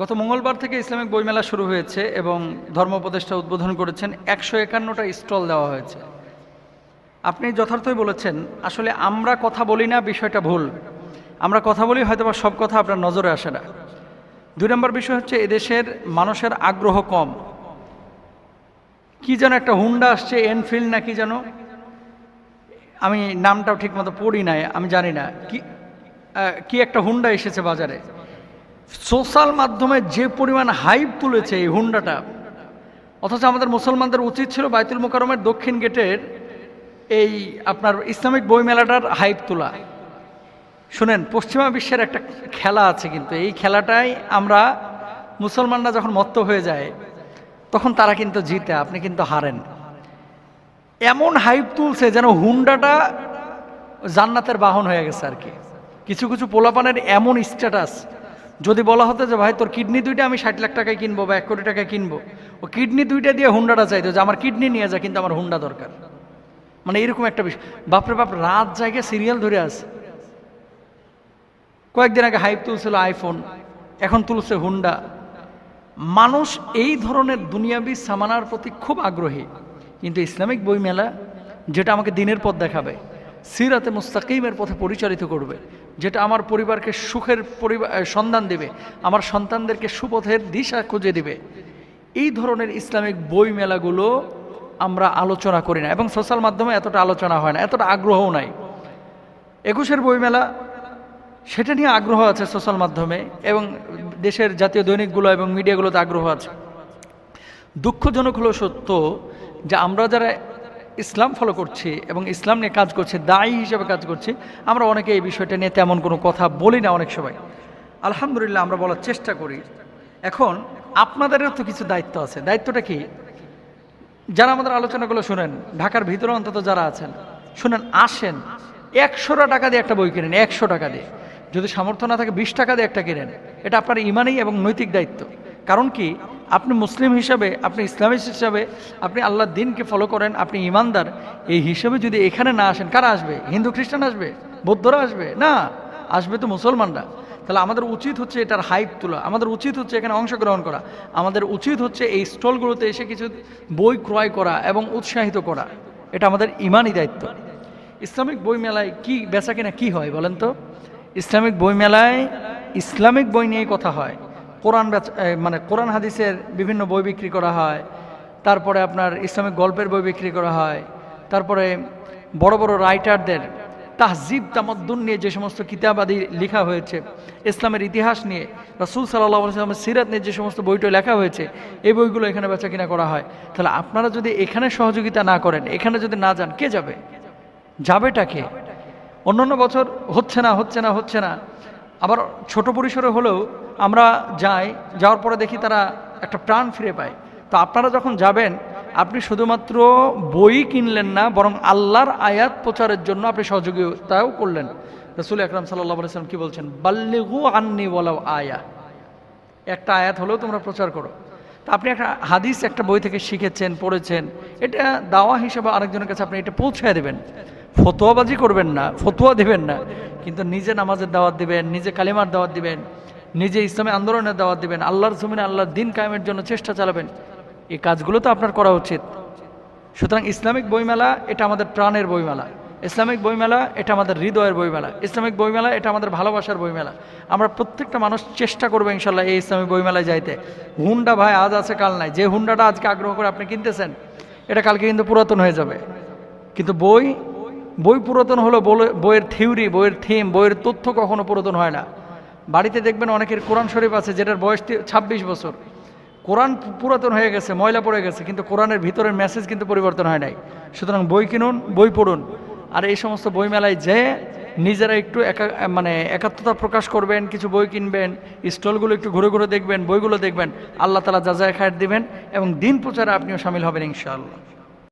গত মঙ্গলবার থেকে ইসলামিক বইমেলা শুরু হয়েছে এবং ধর্ম উপদেষ্টা উদ্বোধন করেছেন একশো একান্নটা স্টল দেওয়া হয়েছে। আপনি যথার্থই বলেছেন, আসলে আমরা কথা বলি না, বিষয়টা ভুল। আমরা কথা বলি হয়তো বা সব কথা আপনার নজরে আসে না। দুই নম্বর বিষয় হচ্ছে, এদেশের মানুষের আগ্রহ কম। কি যেন একটা হুন্ডা আসছে, এনফিল্ড না কি যেন? আমি নামটাও ঠিকমতো পড়ি নাই, আমি জানি না। কি কি একটা হুন্ডা এসেছে বাজারে? সোশ্যাল মাধ্যমে যে পরিমাণ হাইপ তুলেছে এই হুন্ডাটা, অথচ আমাদের মুসলমানদের উচিত ছিল বাইতুল মোকারমের দক্ষিণ গেটের এই আপনার ইসলামিক বইমেলাটার হাইপ তোলা। শুনেন, পশ্চিমা বিশ্বের একটা খেলা আছে কিন্তু, এই খেলাটাই আমরা মুসলমানরা যখন মত্ত হয়ে যায়, তখন তারা কিন্তু জিতে, আপনি কিন্তু হারেন। এমন হাইপ তুলছে যেন হুন্ডাটা জান্নাতের বাহন হয়ে গেছে আর কি। কিছু কিছু পোলাপানের এমন স্ট্যাটাস যদি বলা হতো যে, ভাই, তোর কিডনি দুইটা আমি ষাট লাখ টাকায় কিনবো বা এক কোটি টাকায় কিনবো। ও কিডনি দুইটা দিয়ে হুন্ডাটা চাইতো যে, আমার কিডনি নিয়ে যায় কিন্তু আমার হুন্ডা দরকার। মানে এরকম একটা বিষয়। বাপরে বাপ, রাত জায়গায় সিরিয়াল ধরে আছে। কয়েকদিন আগে হাইপ তুলছিল আইফোন, এখন তুলছে হুন্ডা। মানুষ এই ধরনের দুনিয়াবি সামানার প্রতি খুব আগ্রহী। কিন্তু ইসলামিক বই মেলা যেটা আমাকে দিনের পথ দেখাবে সিরাতে মুস্তাকিমের পথে পরিচালিত করবে, যেটা আমার পরিবারকে সুখের পরিবার সন্ধান দেবে, আমার সন্তানদেরকে সুপথের দিশা খুঁজে দেবে। এই ধরনের ইসলামিক বই মেলাগুলো আমরা আলোচনা করি না, এবং সোশ্যাল মাধ্যমে এতটা আলোচনা হয় না, এতটা আগ্রহও নাই। একুশের বইমেলা, সেটা নিয়ে আগ্রহ আছে সোশ্যাল মাধ্যমে, এবং দেশের জাতীয় দৈনিকগুলো এবং মিডিয়াগুলোতে আগ্রহ আছে। দুঃখজনক হলো সত্য যে আমরা যারা ইসলাম ফলো করছি এবং ইসলাম নিয়ে কাজ করছি, দায়ী হিসেবে কাজ করছি, আমরা অনেকে এই বিষয়টা নিয়ে তেমন কোনো কথা বলি না অনেক সময়। আলহামদুলিল্লাহ আমরা বলার চেষ্টা করি। এখন আপনাদেরও তো কিছু দায়িত্ব আছে। দায়িত্বটা কি? যারা আমাদের আলোচনাগুলো শুনেন, ঢাকার ভিতরে অন্তত যারা আছেন, শুনেন, আসেন একশোটা টাকা দিয়ে একটা বই কিনেন, একশো টাকা দিয়ে। যদি সামর্থ্য না থাকে, বিশ টাকা দিয়ে একটা কিনেন। এটা আপনার ইমানেই এবং নৈতিক দায়িত্ব। কারণ কি? আপনি মুসলিম হিসাবে, আপনি ইসলামিক হিসাবে, আপনি আল্লাহ দিনকে ফলো করেন, আপনি ইমানদার, এই হিসেবে যদি এখানে না আসেন, কারা আসবে? হিন্দু, খ্রিস্টান আসবে? বৌদ্ধরা আসবে? না, আসবে তো মুসলমানরা। তাহলে আমাদের উচিত হচ্ছে এটার হাইপ তোলা, আমাদের উচিত হচ্ছে এখানে অংশগ্রহণ করা, আমাদের উচিত হচ্ছে এই স্টলগুলোতে এসে কিছু বই ক্রয় করা এবং উৎসাহিত করা। এটা আমাদের ইমানই দায়িত্ব। ইসলামিক বই মেলায় কি বেচা কিনা কি হয় বলেন তো? ইসলামিক বই মেলায় ইসলামিক বই নিয়েই কথা হয়। কোরআন মানে কোরআন হাদিসের বিভিন্ন বই বিক্রি করা হয়, তারপরে আপনার ইসলামিক গল্পের বই বিক্রি করা হয়, তারপরে বড় বড় রাইটারদের তাহজিব তামদ্দুন নিয়ে যে সমস্ত কিতাবাদি লেখা হয়েছে, ইসলামের ইতিহাস নিয়ে, রাসুল সাল্লাহ সাল্লামের সিরাত নিয়ে যে সমস্ত বইটা লেখা হয়েছে, এই বইগুলো এখানে বেচা কিনা করা হয়। তাহলে আপনারা যদি এখানে সহযোগিতা না করেন, এখানে যদি না যান, কে যাবে? যাবেটা কে? অন্যান্য বছর হচ্ছে না হচ্ছে না হচ্ছে না। আবার ছোট পরিসরে হলেও আমরা যাই, যাওয়ার পরে দেখি তারা একটা প্রাণ ফিরে পায়। তো আপনারা যখন যাবেন, আপনি শুধুমাত্র বই কিনলেন না, বরং আল্লাহর আয়াত প্রচারের জন্য আপনি সহযোগিতাও করলেন। রসুল আকরাম সাল্লাম কি বলছেন? বাল্লিগু আন্নি বলাও আয়া। একটা আয়াত হলেও তোমরা প্রচার করো। তা আপনি একটা হাদিস, একটা বই থেকে শিখেছেন, পড়েছেন, এটা দাওয়া হিসেবে আরেকজনের কাছে আপনি এটা পৌঁছায় দেবেন। ফতোয়াবাজি করবেন না, ফতোয়া দেবেন না, কিন্তু নিজে নামাজের দাওয়াত দিবেন, নিজে কালিমার দাওয়াত দিবেন। নিজে ইসলামী আন্দোলনের দাওয়াত দিবেন, আল্লাহর জমিনে আল্লাহর দিন কায়েমের জন্য চেষ্টা চালাবেন, এই কাজগুলো তো আপনার করা উচিত। সুতরাং ইসলামিক বইমেলা এটা আমাদের প্রাণের বইমেলা। ইসলামিক বইমেলা এটা আমাদের হৃদয়ের বইমেলা। ইসলামিক বইমেলা এটা আমাদের ভালোবাসার বইমেলা। আমরা প্রত্যেকটা মানুষ চেষ্টা করব ইনশাল্লাহ এই ইসলামিক বইমেলায় যাইতে। হুন্ডা ভাই, আজ আছে, কাল নাই। যে হুন্ডাটা আজকে আগ্রহ করে আপনি কিনতেছেন, এটা কালকে কিন্তু পুরাতন হয়ে যাবে। কিন্তু বই বই পুরাতন হলো বইয়ের থিওরি, বইয়ের থিম, বইয়ের তথ্য কখনো পুরাতন হয় না। বাড়িতে দেখবেন অনেকের কোরআন শরীফ আছে যেটার বয়স ছাব্বিশ বছর। কোরআন পুরাতন হয়ে গেছে, ময়লা পড়ে গেছে, কিন্তু কোরআনের ভিতরের মেসেজ কিন্তু পরিবর্তন হয় নাই। সুতরাং বই কিনুন, বই পড়ুন। আর এই সমস্ত বই মেলায় যে নিজেরা একটু একা মানে একাত্মতা প্রকাশ করবেন, কিছু বই কিনবেন, স্টলগুলো একটু ঘুরে ঘুরে দেখবেন, বইগুলো দেখবেন, আল্লাহ তালা যা যা খায়ের দিবেন এবং দিন প্রচারে আপনিও সামিল হবেন ইনশাআল্লাহ।